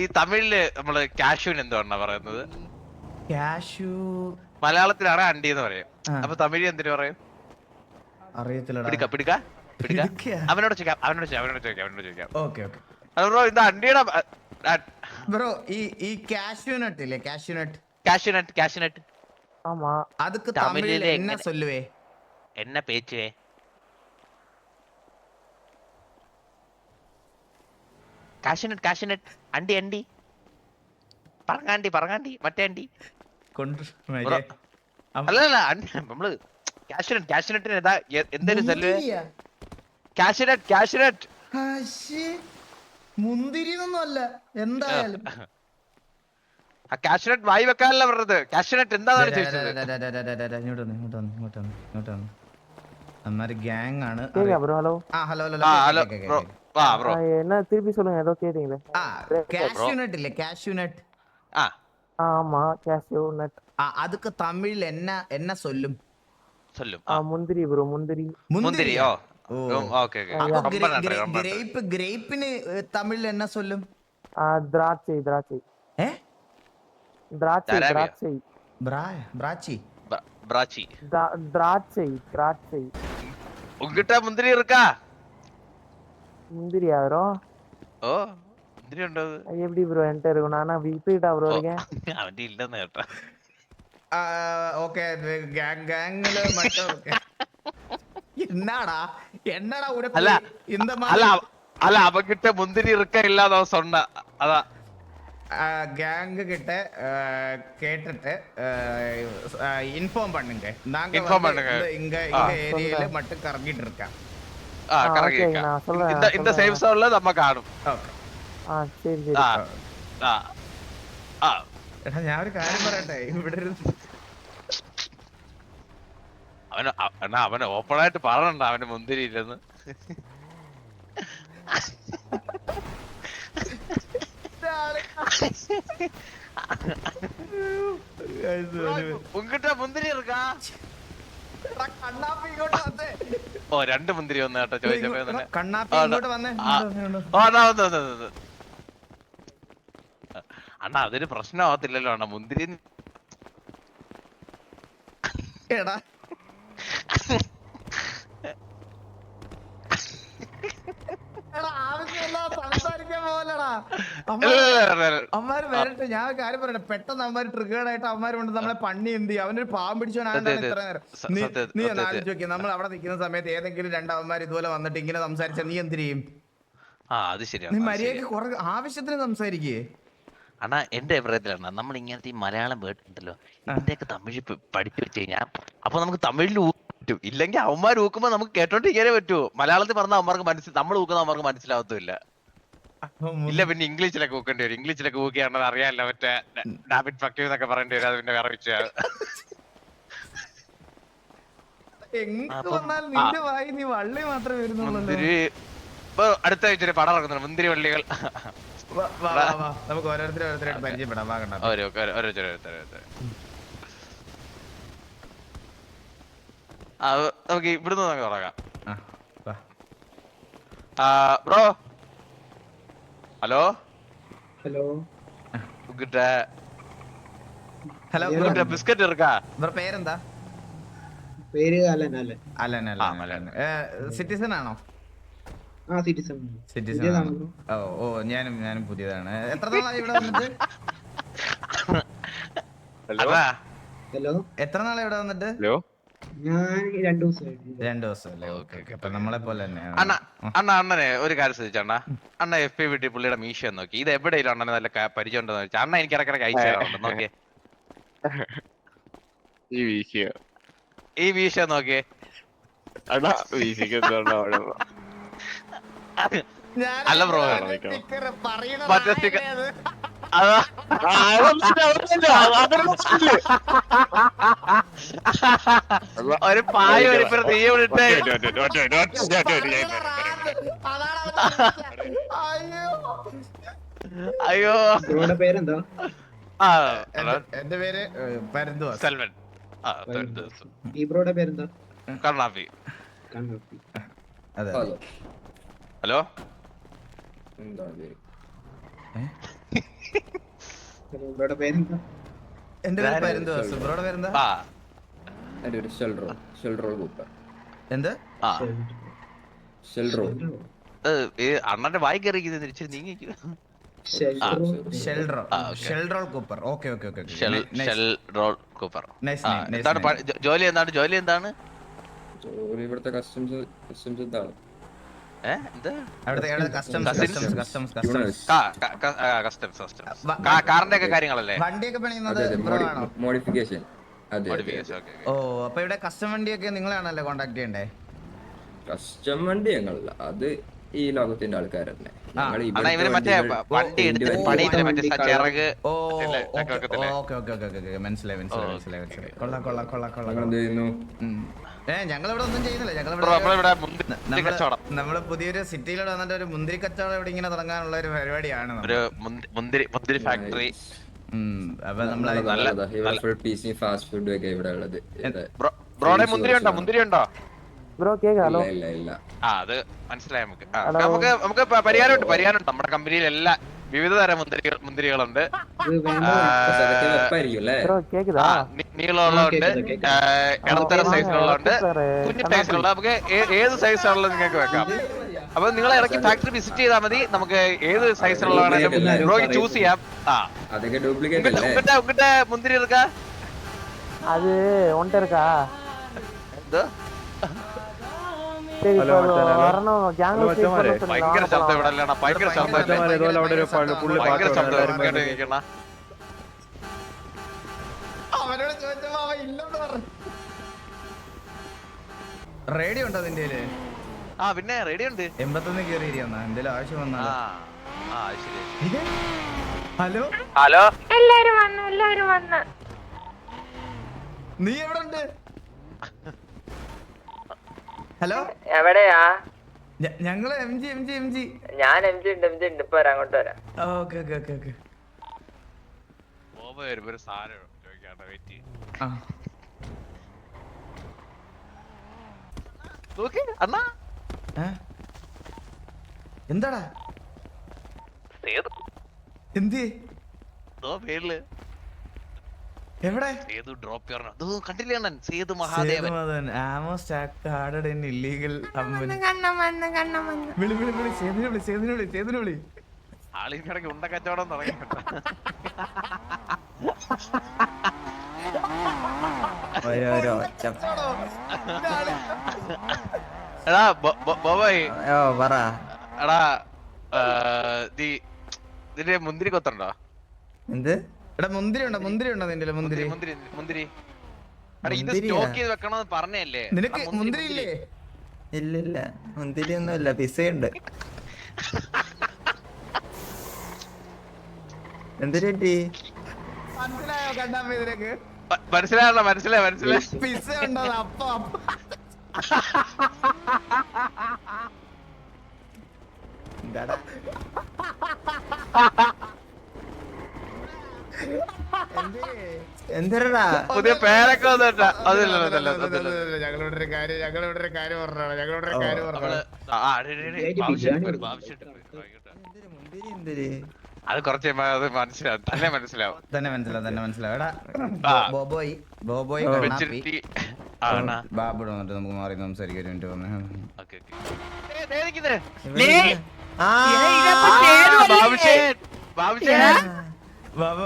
ഈ തമിഴിൽ നമ്മൾ കാഷ്യൂന് എന്താണ് പറയുന്നത്? കാഷ്യൂ മലയാളത്തിലാണ് അണ്ടി എന്ന് പറയും. അപ്പൊ തമിഴ് എന്തിനു പറയും? അറിയത്തില്ല പിടിക്ക പിടിക്ക അവനോട് ചോദിക്കാം അവനോട് ചോദിക്കാം അവനോട് ചോദിക്കാം അവനോട് ചോദിക്കാം. Okay okay. അത് ബ്രോ ഇത് അണ്ടിയുടെ ബ്രോ ഈ ഈ കാഷ്യൂ നട്ട് ഇല്ലേ? Cashew nut cashew nut cashew nut அதுக்கு தமிழ்ல என்ன കാശിനട്ട് കാശിനട്ട്. അണ്ടി അണ്ടി. പറങ്ങാണ്ടി പറങ്ങാണ്ടി. മറ്റേ അണ്ടി. അല്ലല്ല നമ്മൾ കാശിനട്ട് കാശിനട്ടിന് എന്താ എന്തായാലും ചെല്ലു കാശിനട്ട് കാശിനട്ട്. എന്തായാലും. ആ വായി വെക്കാനല്ല ഇങ്ങോട്ട് വന്ന് ഇങ്ങോട്ട് വന്ന് ഇങ്ങോട്ട് വന്ന് ഇങ്ങോട്ട് വന്ന്. ആണ് ഹലോ. ഹലോ ഹലോ வா ப்ரோ என்ன திருப்பி சொல்லுங்க ஏதோ கேட்டீங்களே. கேஷ்யூ நட் இல்ல கேஷ்யூ நட் ஆ. ஆமா கேஷ்யூ நட் அதுக்கு தமிழ் என்ன என்ன சொல்லும்? சொல்லும். முந்திரி ப்ரோ முந்திரி. முந்திரி ஓகே ஓகே கிரேப் கிரேப்னு தமிழ் என்ன சொல்லும்? திராட்சை திராட்சை. ஏ? திராட்சை திராட்சை. பிராய் பிராச்சி பிராச்சி திராட்சை திராட்சை. உங்ககிட்ட முந்திரி இருக்கா? முந்திரியா ப்ரோ ഓ മുന്തിരി ഉണ്ടോ അത്? எப்படி ப்ரோ என்கிட்ட இருக்கணும் ஆனா விப்பிட்டா ப்ரോ இருக்கேன் അവന്റെ ഇല്ലെന്ന് കേട്ടോ ഓക്കെ ഗാങ്ങിൽ മറ്റോ എന്നാടാ എന്നാടാ ഉനക്ക് അല്ല இந்த അല്ല மாதிரி അവ- അല്ല അവകിട്ട മുന്തിരി ഇറുക്ക ഇല്ലാതെ സൊണ്ട അതാ கேங்கு கிட்ட அஹ், கேட்டுட்டு இன்ஃபார்ம் பண்ணுங்க நாங்க Inform வந்து பண்ணுங்க. இந்த- இங்க ஆ. இங்க ஏரியால மட்டும் கறங்கிட்டு இருக்கேன் ആ കറങ്ങി നിൽക്കാം. ഇന്ന സേഫ് നമ്മ ആ. ശരി ശരി. എടാ ഞാൻ ഒരു കാര്യം അവന് ഓപ്പൺ ആയിട്ട് പറയണ്ട അവന് മുന്തിരി ഇല്ലെന്ന് മുൻകിട്ട മുന്തിരി ഇറക്കാ ഓ രണ്ട് മുന്തിരി വന്ന കേട്ടോ ചോദിച്ചപ്പോ തന്നെ. അണ്ണാ അതൊരു പ്രശ്നമാകത്തില്ലല്ലോ അണ്ണാ മുന്തിരി എടാ ആവശ്യമില്ലാതെ സംസാരിക്കാൻ പോലടാ ഇല്ല, ഇല്ല, ഇല്ല, ഇല്ല. അമ്മാര് വരട്ടെ ഞാൻ കാര്യം പറയട്ടെ. പെട്ടെന്ന് അമ്മാര് ട്രിഗേർഡ് ആയിട്ട് അമ്മാര് കൊണ്ട് നമ്മളെ പണി എന്ത് ചെയ്യും? അവനൊരു പാവം പിടിച്ചു ഇത്ര നേരം. നീ നീ ആലോചിച്ച് നമ്മൾ അവിടെ നിൽക്കുന്ന സമയത്ത് ഏതെങ്കിലും രണ്ടവന്മാർ ഇതുപോലെ വന്നിട്ട് ഇങ്ങനെ സംസാരിച്ച നീ എന്ത് ചെയ്യും? ആ അത് ശരിയാണ് നീ മര്യാദയ്ക്ക് കുറെ ആവശ്യത്തിന് സംസാരിക്കേ. അണ്ണാ എന്റെ അഭിപ്രായത്തിലാണ് നമ്മൾ ഇങ്ങനത്തെ ഈ മലയാളം വേർഡ് ഉണ്ടല്ലോ ഇതിന്റെയൊക്കെ തമിഴ് പഠിച്ചു വെച്ച് കഴിഞ്ഞാൽ അപ്പൊ നമുക്ക് തമിഴിൽ പറ്റും. ഇല്ലെങ്കിൽ അവന്മാർ ഊക്കുമ്പോ നമുക്ക് കേട്ടോണ്ടിരിക്കാനേ പറ്റൂ. മലയാളത്തിൽ പറഞ്ഞാൽ അവന്മാർക്ക് മനസ്സിൽ നമ്മൾ ഊക്കുന്ന അവന്മാർക്ക് മനസ്സിലാവത്തുമില്ല. ഇല്ല പിന്നെ ഇംഗ്ലീഷിലൊക്കെ ഊക്കേണ്ടി വരും. ഇംഗ്ലീഷിലൊക്കെ ഊക്കിയാണെന്ന് അറിയാല്ല മറ്റേ ഡാബിറ്റ് ഫക്യൂ എന്നൊക്കെ പറയേണ്ടി വരും അത് പിന്നെ വേറെ വിഷയം. എങ്ങോട്ട് വന്നാലും നിന്റെ വായി നീ വള്ളി മാത്രമേ വരുന്നുള്ളൂ ഇപ്പൊ അടുത്ത ആഴ്ച ഒരു പടം ഇറങ്ങുന്നുണ്ട് മുന്തിരി വള്ളികൾ. നമുക്ക് ഓരോരുത്തരും ഓരോരുത്തരായിട്ട് പരിചയപ്പെടാം. വാ കണ്ടാ? ഓരോ ഓരോരുത്തർ ഓരോരുത്തർ ഓരോരുത്തർ ആ നമുക്ക് ഇവിടുന്ന് നമുക്ക് തുടങ്ങാം. ആ, വാ. Bro. Hello? Hello. Good hello good biscuit ഇറക്കാ bro പേരെന്താ? പേര് അലൻ അലൻ. അലൻ ആ, അലൻ. സിറ്റിസൺ ആണോ? ആ സിറ്റിസൺ. സിറ്റിസൺ ആണോ. ഓ ഓ ഞാനും ഞാനും പുതിയതാണ്. എത്ര നാളായി ഇവിടെ വന്നിട്ട്? ഹലോ? ഹലോ? എത്ര നാളായി ഇവിടെ വന്നിട്ട്? ഞാൻ രണ്ടു ദിവസം അല്ലേ? Okay okay. അപ്പൊ നമ്മളെ പോലെ തന്നെയാണ് അണ്ണ അണ്ണ അണ്ണനെ ഒരു കാര്യം ശ്രദ്ധിച്ചണ്ണ അണ്ണ. എഫ് ഐ വീട്ടിൽ പുള്ളിയുടെ മീശ നോക്കി. ഇത് എവിടെയും അണ്ണനെ നല്ല പരിചയം ഉണ്ടെന്ന് വെച്ചാൽ അണ്ണ എനിക്ക് ഇടക്കിടക്ക് അയച്ചു തരാറുണ്ട്. നോക്കിയേ. ഈ വീശിയ ഈ മീശ നോക്കിയേ. അടാ വീശിക്ക് എന്തുകൊണ്ടാ അവിടെ ഞാൻ അല്ല ബ്രോ, മറ്റേ ഒരു പായ ഒരു തീ അവന്റെ അയ്യോ. പേരെന്താ? ആ എന്റെ- പേര് സെൽവൻ. ഈ ബ്രോയുടെ പേരെന്താ? കണ്ണാപ്പി ഹലോ? ബ്രോയുടെ പേരെന്താ? എന്റെ പേര് പരുന്ത് ബ്രോയുടെ പേരെന്താ? ആ. എന്റെ ഒരു ഷെൽറോ. കൂപ്പർ എന്ത്? ആ. ഷെൽറോ. അണ്ണന്റെ വായി കയറി തിരിച്ച് നീങ്ങിക്കൂ. എന്താണ്. ജോലി എന്താണ്? ജോലി എന്താണ്? ഇവിടുത്തെ കസ്റ്റംസ് കസ്റ്റംസ് ഇതാണ് കാറിന്റെ ഒക്കെ കാര്യങ്ങളല്ലേ? വണ്ടിയൊക്കെ പണിയുന്നത് മോഡിഫിക്കേഷൻ. ഓ അപ്പൊ ഇവിടെ കസ്റ്റം വണ്ടിയൊക്കെ നിങ്ങളാണല്ലേ കോണ്ടാക്ട് ചെയ്യണ്ടേ? കസ്റ്റം വണ്ടി ഞങ്ങളല്ല. അത് ഈ ലോകത്തിന്റെ ഓക്കെ ഓക്കെ മനസ്സിലായി മനസ്സിലായി മനസ്സിലായി കൊള്ളാം കൊള്ളാം കൊള്ളാം കൊള്ളാം എന്ത് ഏ ഞങ്ങൾ ഇവിടെ ഒന്നും ചെയ്യുന്നില്ല. ഞങ്ങൾ നമ്മൾ പുതിയൊരു സിറ്റിയിലൂടെ വന്നിട്ട് ഒരു മുന്തിരി കച്ചവടം ഇവിടെ ഇങ്ങനെ തുടങ്ങാനുള്ള ഒരു പരിപാടിയാണ് ഒരു മുന്തിരി മുന്തിരി ഫാക്ടറി മുന്തിരി ഉണ്ടോ? മുന്തിരി ഉണ്ടോ? ബ്രോ കേക്ക് ഹലോ ഇല്ല ഇല്ല ഇല്ല. ആ അത് മനസ്സിലായി നമുക്ക്. നമുക്ക് നമുക്ക് പ- പരിഹാരമുണ്ട് പരിഹാരമുണ്ട്. നമ്മുടെ കമ്പനിയിൽ എല്ലാ വിവിധ തരം മുന്തിരികൾ മുന്തിരികളുണ്ട്. നി- നീളമുള്ളതുണ്ട് കേൾക്കുന്നുണ്ട്, കേൾക്കുന്നുണ്ട്. ആ, ഇടത്തരം ആ, സൈസിലുള്ളതുണ്ട് സാറേ, കുഞ്ഞു കണ്ടാ സൈസിലുള്ള നമുക്ക് ഏ- ഏത് സൈസിലുള്ള നിങ്ങൾക്ക് വെക്കാം അപ്പൊ നിങ്ങൾ ഇറക്കി ഫാക്ടറി വിസിറ്റ് ചെയ്താൽ മതി നമുക്ക് ഏത് സൈസിലുള്ളതാണെങ്കിലും Duplicate ബ്രോയ്ക്ക് ചൂസ് ചെയ്യാം ആ അതൊക്കെ ഡ്യൂപ്ലിക്കേറ്റ് അല്ലേ ഉങ്കിട്ട ഉങ്കിട്ട മുന്തിരി എടുക്ക அது உன்கிட்ட இருக்கா എന്തോ சரி இப்போ வரணும் கேங்ல ഭയങ്കര ശബ്ദം ഇവിടെ അല്ലണ ഭയങ്കര ശബ്ദം ഭയങ്കര- അല്ലേ? ഭയങ്കര- ഭയങ്കര ശബ്ദം. അവനോട് ചോദിച്ചപ്പോ അവൻ ഇല്ലെന്ന് പറഞ്ഞു. റേഡിയോ ഉണ്ടോ അതിന്റെ? ആ പിന്നെ റേഡിയോ ഉണ്ട്. എൺപത്തൊന്ന് കയറി ഇരിക്കുന്ന എന്തേലും ആവശ്യം ആ ആ ശരി ഹലോ? ഹലോ? എല്ലാരും വന്നു എല്ലാരും വന്ന്. നീ എവിടെ ഉണ്ട്? ഹലോ? എവിടെയാ? ഞങ്ങൾ M G M G M G. ഞാൻ എം ജി ഉണ്ട് എം ജി ഉണ്ട്. ഇപ്പൊ വരാം അങ്ങോട്ട് വരാം. Okay okay okay okay. സാധനം ചോദിക്കാട്ടോ വെയിറ്റ് നോക്ക് അണ്ണാ? എന്താടാ? സേതു. എന്തി? ദോ എവിടെ? സേതു ഡ്രോപ്പ് ചെയ്യണം അത് കണ്ടില്ലേ അണ്ണൻ? സേതു മഹാദേവൻ. ആമോ സ്റ്റാക്ക് ഹാർഡഡ് ഇൻ ഇല്ലീഗൽ കണ്ണം വന്ന് കണ്ണം വന്ന് വിളി വിളി വിളി. സേതിനെ വിളി സേതിനെ വിളി സേതിനെ വിളി. ആളിനിടയ്ക്ക് ഉണ്ട കച്ചവടം തുടങ്ങി. എടാ ബോബായി. ഓ പറ. എടാ ദീ ഇതിന്റെ മുന്തിരി കൊത്തണ്ടോ എന്ത്? എടാ മുന്തിരി ഉണ്ടോ മുന്തിരി ഉണ്ടോ നിന്റെ മുന്തിരി മുന്തിരി മുന്തിരി. എടാ ഇത് സ്റ്റോക്ക് ചെയ്ത് വെക്കണമെന്ന് പറഞ്ഞല്ലേ. നിനക്ക് മുന്തിരി ഇല്ലേ ഇല്ല ഇല്ല. മുന്തിരി ഒന്നുമില്ല പിസയുണ്ട്. എന്തിരി പറ്റി മനസ്സിലായോ കണ്ടാ ഇതിനൊക്കെ മ- മനസ്സിലായല്ലോ മനസ്സിലായി? മനസ്സിലായി? പിസ്സ ഉണ്ടോ അപ്പം. എന്താടാ? എന്തരടാ? പുതിയ പേരൊക്കെ വന്നിട്ടാ. അതില്ല ഞങ്ങളിവിടെ ഒരു കാര്യം ഞങ്ങളിവിടെ ഒരു കാര്യം പറഞ്ഞാണ് ഞങ്ങളിവിടെ ഒരു കാര്യം പറഞ്ഞാണ് ആ, അത് കുറച്ച് മനസ്സിലാവും. തന്നെ മനസ്സിലാവും. തന്നെ മനസ്സിലാവും തന്നെ മനസ്സിലാവും. എടാ ബോബോയ് അണ്ണാ. വന്നിട്ട് നമുക്ക് മാറി സംസാരിക്കാൻ ഒരു മിനിറ്റ് വന്നേ. ബാബു.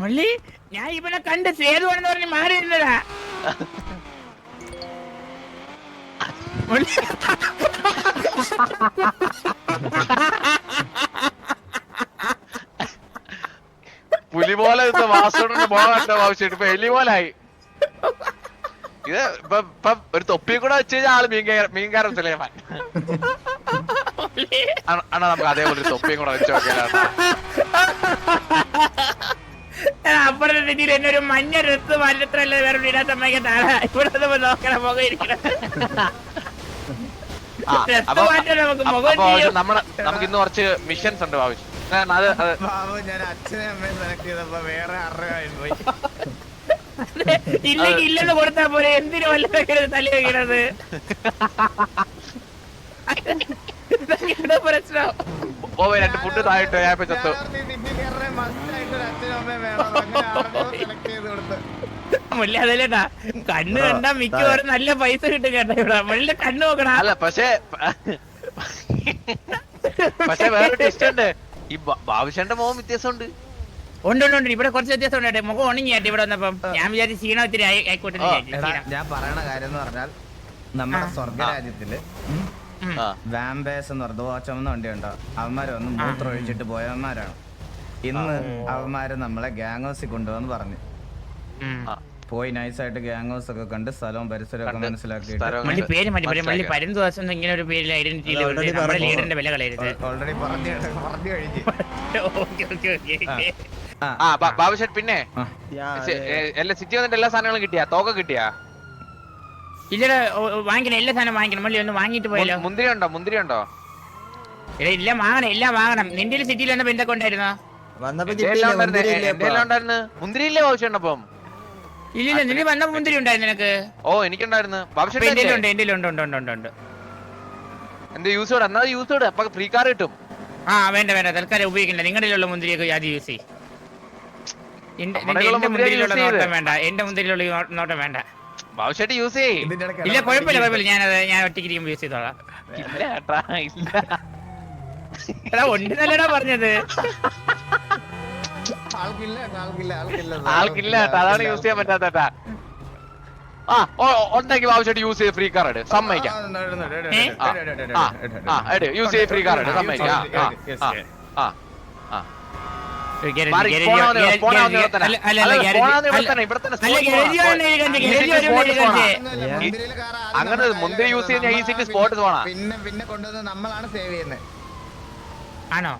മുള്ളി ഞാൻ ഇവനെ കണ്ട് സേതുവാണെന്ന് പറഞ്ഞ് മാറി ഇരുന്നതാ പുലി പോലെ മോഹം ബാബുശ്ശേരി ഇപ്പൊ എലി പോലായി ഇത് ഇപ്പൊ ഒരു തൊപ്പി കൂടെ വെച്ച് കഴിഞ്ഞാൽ ആൾ മീൻ മീൻകാരൻ സുലൈമാൻ അണ്ണാ നമുക്ക് അതേപോലെ ഒരു തൊപ്പിയും കൂടെ വെച്ച് നോക്കിയാലോ അപ്പുറത്തെ രീതിയിൽ എന്നെ ഒരു മഞ്ഞ രത്ത് വേറെ ഇവിടെ നോക്കണം ഡ്രസ് അപ്പൊ നമുക്ക് നമ്മൾ ഇന്ന് കുറച്ച് മിഷൻസ് ഉണ്ട് ആവശ്യം അത് ബാബു ഞാൻ അച്ഛനെ അമ്മയെ സെലക്ട് ചെയ്തപ്പോ വേറെ അറിവായി പോയി? ഇല്ലെങ്കിൽ ഇല്ലെന്ന് കൊടുത്താ പോലെ എന്തിനു വല്ല തലി വെക്കണത്? പ്രശ്നം? ഓ രണ്ട് ഫുഡ് താഴെട്ടോ ഞാൻ ചത്തു. മുല്ല അതല്ലേട്ടാ. കണ്ണ് കണ്ടാ മിക്കവാറും നല്ല പൈസ കിട്ടും കേട്ടോ ഇവിടെ. മുല്ല കണ്ണ് നോക്കണ അല്ല പക്ഷേ പക്ഷേ വേറെ ടെസ്റ്റ് ഉണ്ട്. ഈ ബാബുശന്റെ മോഹം വ്യത്യാസമുണ്ട്. ഉണ്ട് ഉണ്ട് ഉണ്ട്. ഇവിടെ കുറച്ച് വ്യത്യാസം ഉണ്ട് മുഖം ഉണങ്ങിയാട്ടെ ഇവിടെ വന്നപ്പം. ഞാൻ വിചാരിച്ചു ക്ഷീണം ഒത്തിരി ആയി- ആയിക്കോട്ടെ. ഞാൻ പറയണ കാര്യം എന്ന് പറഞ്ഞാൽ നമ്മുടെ. സ്വർഗരാജ്യത്തിൽ വാമ്പേസ് എന്ന് പറഞ്ഞത് ആ വണ്ടി ഉണ്ടോ അവന്മാര് വന്ന് മൂത്രം ഒഴിച്ചിട്ട് പോയവന്മാരാണ്. ഇന്ന് അവന്മാര് നമ്മളെ ഗാങ് ഹൗസിൽ കൊണ്ടുവന്ന് പറഞ്ഞു. പോയി നൈസായിട്ട് ഗ്യാങ് ഹൗസ് ഒക്കെ കണ്ട് സ്ഥലവും പരിസരവും മനസ്സിലാക്കി കണ്ട് മനസ്സിലാക്കിയിട്ട് മള്ളി പേര് മതി മള്ളി ഇങ്ങനെ ഒരു പേരിൽ ഐഡന്റിറ്റി നമ്മുടെ ലീഡറിന്റെ വില കളയരുത്. ഓൾറെഡി പറഞ്ഞു പറഞ്ഞു കഴിഞ്ഞു. Okay okay okay. ആ, ബാബുഷേട്ട് പിന്നെ. എല്ലാ സിറ്റി വന്നിട്ട് എല്ലാ സാധനങ്ങളും കിട്ടിയാ? തോക്ക കിട്ടിയാ? ഇല്ലടാ വാങ്ങിക്കണം എല്ലാ സാധനം വാങ്ങിക്കണം. മള്ളി ഒന്ന് വാങ്ങിട്ട് പോയല്ലോ. മുന്തിരി ഉണ്ടോ? മുന്തിരി ഉണ്ടോ? എടാ എല്ലാം വാങ്ങണം എല്ലാം വാങ്ങണം. നിന്റെ സിറ്റിയിൽ വന്നപ്പോ എന്തൊക്കെ ഉണ്ടായിരുന്നോ? വന്നപ്പോ മുന്തിരി ഇല്ലേ ബാബുഷേട്ടപ്പം ഇല്ലില്ല നിന്റെ വന്ന മുന്തിരി ഉണ്ടായിരുന്നു നിനക്ക്. ഓ എനിക്കുണ്ടായിരുന്നു. ഉണ്ട് എന്റെ ഉണ്ട് ഉണ്ട് ഉണ്ട് ഉണ്ട് ഉണ്ട്. എന്റെ യൂസ് ചെയ്ത് എന്നാ യൂസ് ചെയ്ത് അപ്പൊ ഫ്രീ കാർ കിട്ടും. ആ വേണ്ട വേണ്ട. തൽക്കാലം ഉപയോഗിക്കണ്ട. നിങ്ങളുടെ മുന്തിരിയൊക്കെ ആദ്യം യൂസ് ചെയ്യും. എന്റെ മുന്തിരിയിലുള്ള. നോട്ടം വേണ്ട. എന്റെ മുന്തിരിയിലുള്ള നോട്ടം വേണ്ട. ബാബുഷേട്ട് യൂസ് ചെയ്യ്. ഇല്ല കുഴപ്പമില്ല കുഴപ്പമില്ല. ഞാനത് ഞാൻ ഒറ്റയ്ക്ക് യൂസ് ചെയ്തോളാം. ഇല്ല ഉണ്ട് നല്ലടാ പറഞ്ഞത്? ആൾക്കില്ല ആൾക്കില്ല ആൾക്കില്ല. ആൾക്കില്ല അതാണ് യൂസ് ചെയ്യാൻ പറ്റാത്ത ആ ഓ ഉണ്ടെങ്കിൽ ആവശ്യമായിട്ട് യൂസ് ചെയ്ത് ഫ്രീ കാർ എടു സമ്മതിക്കാം. യൂസ് ചെയ്ത് ഫ്രീ കാർ എടു സമ്മതിക്കാം. ആ, ആ. അങ്ങനെ മുന്തിരി യൂസ് ചെയ്യുന്ന ഈ സിറ്റി spot പോണാ. പിന്നെ പിന്നെ കൊണ്ടുവന്ന് നമ്മളാണ് സേവ് ചെയ്യുന്നത് ആണോ?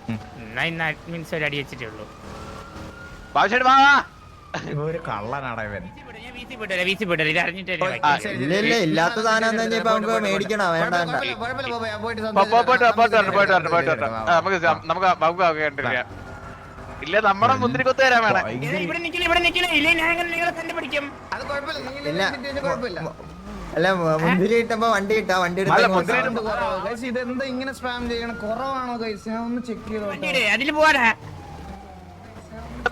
എന്നാ ഇന്ന് അഡ്മിൻസ് ഒരു അടി വെച്ചിട്ടേ ഉള്ളൂ. ഒരു കള്ളനാടാ ഇവൻ. ഇത്. ഇല്ല നമ്മടെ ഇല്ലാത്ത സാധനം തന്നെ ഇപ്പൊ നമുക്ക് മേടിക്കണോ? വേണ്ട വേണ്ട. പോ- പോ- പോയിട്ട് വാ, പോയിട്ട് വരട്ടെ, പോയിട്ട് വരട്ടെ, പോയിട്ട് വരട്ടെ. ആ, നമുക്ക് സം- നമുക്ക് നമുക്ക് നമുക്ക് കണ്ടിരിക്കാം. ഇല്ല നമ്മുടെ മുന്തിരി കൊത്തു തരാൻ വേണം ഇതാ ഇവിടെ നിക്കില്ല ഇവിടെ നിക്കില്ല? ഇല്ലേ ഞാൻ എങ്ങനെ നിങ്ങളെ കണ്ടുപിടിക്കും അത് കുഴപ്പമില്ല നിങ്ങൾ ഇല്ല. ഇതിന്റെ കുഴപ്പമില്ല അല്ല മു- മുന്തിരി കിട്ടുമ്പോ വണ്ടി കിട്ടാ വണ്ടി അല്ല, എടുത്ത് മുന്തിരി ഇടുമ്പോ- ഗൈസ് ഇതെന്താ ഇങ്ങനെ സ്പാം ചെയ്യണം? കുറവാണോ ഗൈസ്? ഞാൻ ഒന്ന് ചെക്ക് ചെയ്തോ വണ്ടിയുടെ അതിൽ പോരാ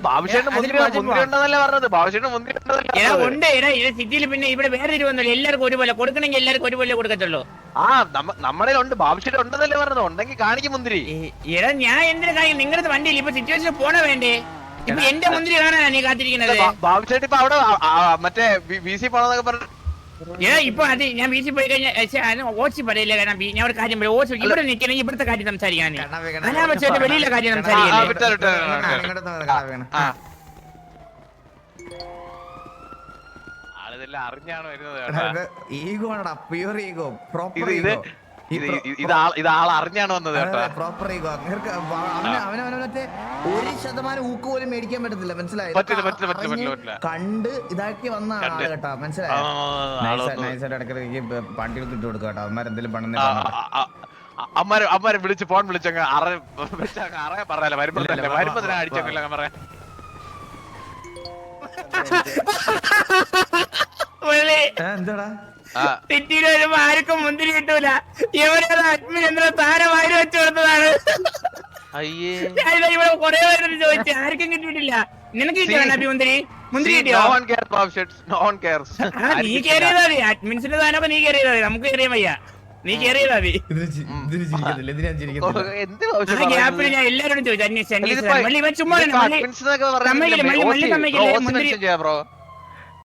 ബാബുഷേട്ട് അതിന് മുന്തിരി മാറ്റി മുന്തിരി ഉണ്ടെന്നല്ലേ പറഞ്ഞത്? ബാബുഷേട്ട് മുന്തിരി ഉണ്ടെന്നല്ലേ എടാ പറഞ്ഞത്. ഉണ്ട് എടാ ഇത് സിറ്റിയിൽ പിന്നെ ഇവിടെ വേറെ ഇരുവന്നല്ലോ എല്ലാവർക്കും ഒരുപോലെ. കൊടുക്കണമെങ്കിൽ എല്ലാവർക്കും ഒരുപോലെ കൊടുക്കത്തുള്ളൂ. ആ നമ്മ- നമ്മുടെ ഉണ്ട് ബാബുഷേട്ട് ഉണ്ടെന്നല്ലേ പറഞ്ഞത്. ഉണ്ടെങ്കിൽ കാണിക്കും മുന്തിരി. ഈ- എടാ ഞാൻ എന്തിനു കാര്യം നിങ്ങളുടെ വണ്ടിയിൽ ഇപ്പൊ സിറ്റുവേഷൻ പോണ വേണ്ടേ? ഇപ്പൊ എന്റെ മുന്തിരി കാണാനാ നീ കാത്തിരിക്കുന്നത്. ബാബുഷേട്ട് ഇപ്പൊ അവിടെ ആ- ആ- മറ്റേ വി സി പോണെന്നൊക്കെ പറഞ്ഞു എടാ ഇപ്പൊ അത് ഞാൻ വീട്ടിൽ പോയി കഴിഞ്ഞാൽ ഓച്ചി പറയില്ല കാരണം ഞാൻ ഒരു കാര്യം പറയും ഓച്ചി ഇവിടെ നിൽക്കണമെങ്കിൽ ഇവിടുത്തെ കാര്യം സംസാരിക്കാൻ അനാവശ്യമായിട്ട് വെളിയിലെ കാര്യം സംസാരിക്കല്ലേ അറിഞ്ഞാണ് വരുന്നത്. ഈഗോ ആണോ പ്യൂർ ഈഗോ പ്രോപ്പർ ഈഗോ ഇത് ആൾ അറിഞ്ഞാണ് വന്നത് കേട്ടോ. പ്രോപ്പർ ഈഗോ അവന് അവന് അവന് മറ്റേ ഒരു ശതമാനം ഊക്ക് പോലും മേടിക്കാൻ പറ്റത്തില്ല. മനസ്സിലായോ? പറ്റില്ല, പറ്റില്ല, പറ്റില്ല, അറിഞ്ഞ് കണ്ട് ഇതാക്കി വന്ന ആൾ കേട്ടോ. മനസ്സിലായോ? പണ്ടികൾക്ക് ഇട്ട് കൊടുക്കുക കേട്ടോ അവന്മാരെന്തെങ്കിലും പണം അമ്മാരെ അമ്മാരെ വിളിച്ച് ഫോൺ വിളിച്ചങ്ങ് അറ വെച്ചങ്ങ് പറയാലോ വരുമ്പോ അടിച്ചങ്ങ് എന്താടാ? സിറ്റിയിൽ വരുമ്പോ ആർക്കും മുന്തിരി കിട്ടൂല. എവരേതാ അഡ്മിൻ താരമായി വെച്ചു കൊടുത്തതാണ്. അയ്യേ. ഞാൻ ഇവിടെ കൊറേ പേരോട് ചോദിച്ചു ആർക്കും കിട്ടിയിട്ടില്ല. നിനക്ക് കിട്ടിയാണ് മുന്തിരി? മുന്തിരി കിട്ടിയോ? കെയർ നോ വൺ കെയർ നീ കേറിയതാ മതി. അഡ്മിൻസിന്റെ സാധനമൊക്കെ നീ കേറിയതാ മതി. നമുക്ക് കേറിയാ വയ്യ. നീ കേറിയതാ മതി. ആ. ഗ്യാപ്പിൽ ഞാൻ എല്ലാരോടും ചോദിച്ചു. അന്വേഷിച്ചു അന്വേഷിച്ചു. മള്ളി ഇവൻ ചുമ്മാ മള്ളി മള്ളി- മള്ളി മുന്തിരി-